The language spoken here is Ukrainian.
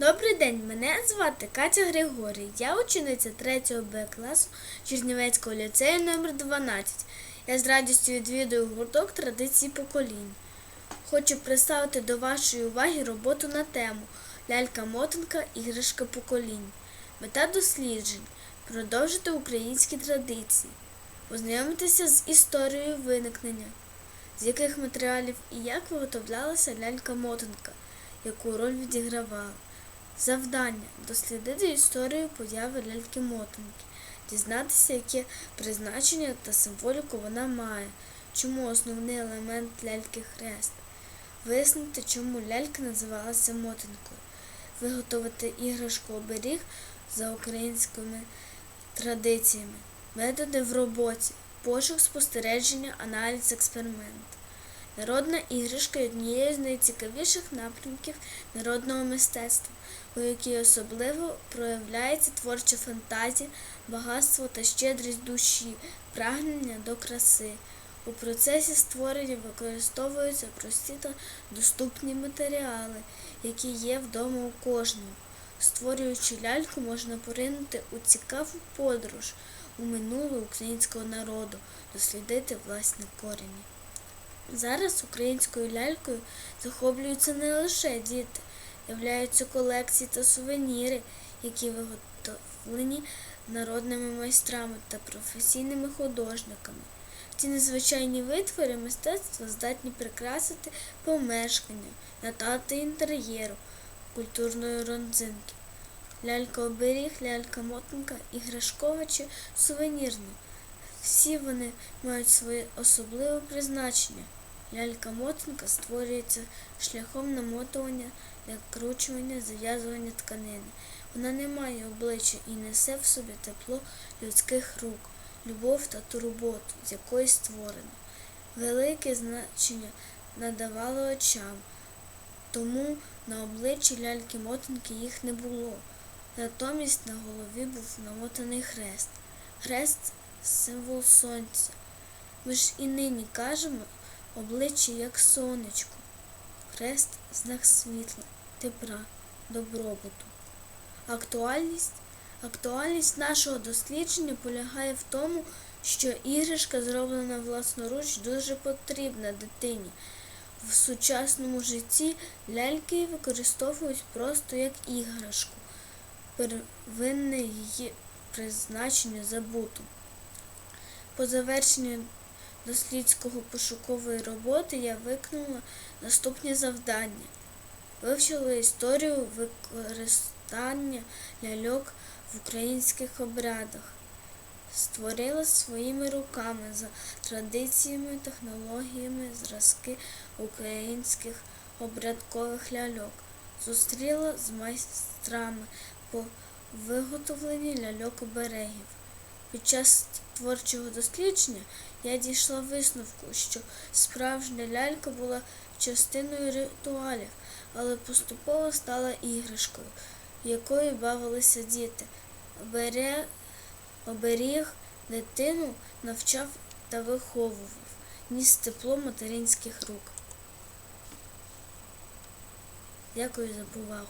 Добрий день, мене звати Катя Григорій. Я учениця 3 Б класу Чернівецького ліцею номер 12 Я з радістю відвідую гурток традиції поколінь. Хочу представити до вашої уваги роботу на тему Лялька-мотанка іграшка поколінь. Мета досліджень продовжити українські традиції, ознайомитися з історією виникнення, з яких матеріалів і як виготовлялася лялька-мотанка, яку роль відігравала. Завдання дослідити історію появи ляльки-мотанки, дізнатися, яке призначення та символіку вона має, чому основний елемент ляльки хрест, вияснити, чому лялька називалася мотанкою, виготовити іграшку оберіг за українськими традиціями, методи в роботі, пошук спостереження, аналіз, експеримент. Народна іграшка є однією з найцікавіших напрямків народного мистецтва, у якій особливо проявляється творча фантазія, багатство та щедрість душі, прагнення до краси. У процесі створення використовуються прості та доступні матеріали, які є вдома у кожного. Створюючи ляльку, можна поринути у цікаву подорож у минуле українського народу, дослідити власні корені. Зараз українською лялькою захоплюються не лише діти, являються колекції та сувеніри, які виготовлені народними майстрами та професійними художниками. Ці незвичайні витвори мистецтва здатні прикрасити помешкання, надати інтер'єру, культурної родзинки. Лялька-оберіг, лялька-мотанка, іграшкова чи сувенірна. Всі вони мають своє особливе призначення. Лялька-мотанка створюється шляхом намотування, накручування, зав'язування тканини. Вона не має обличчя і несе в собі тепло людських рук, любов та турботу, з якої створена. Велике значення надавало очам, тому на обличчі ляльки-мотанки їх не було. Натомість на голові був намотаний хрест. Хрест символ сонця. Ми ж і нині кажемо обличчя як сонечко. Хрест знак світла, тепла, добробуту. Актуальність Актуальність нашого дослідження полягає в тому, що іграшка, зроблена власноруч, дуже потрібна дитині. В сучасному житті ляльки використовують просто як іграшку. Первинне її призначення забуто. По завершенню дослідського пошукової роботи я виконала наступні завдання. Вивчила історію використання ляльок в українських обрядах, створила своїми руками за традиціями, технологіями зразки українських обрядкових ляльок, зустріла з майстрами по виготовленні ляльок оберегів. Під час творчого дослідження я дійшла висновку, що справжня лялька була частиною ритуалів, але поступово стала іграшкою, якою бавилися діти. Обере- Оберіг дитину навчав та виховував, ніс тепло материнських рук. Дякую за увагу.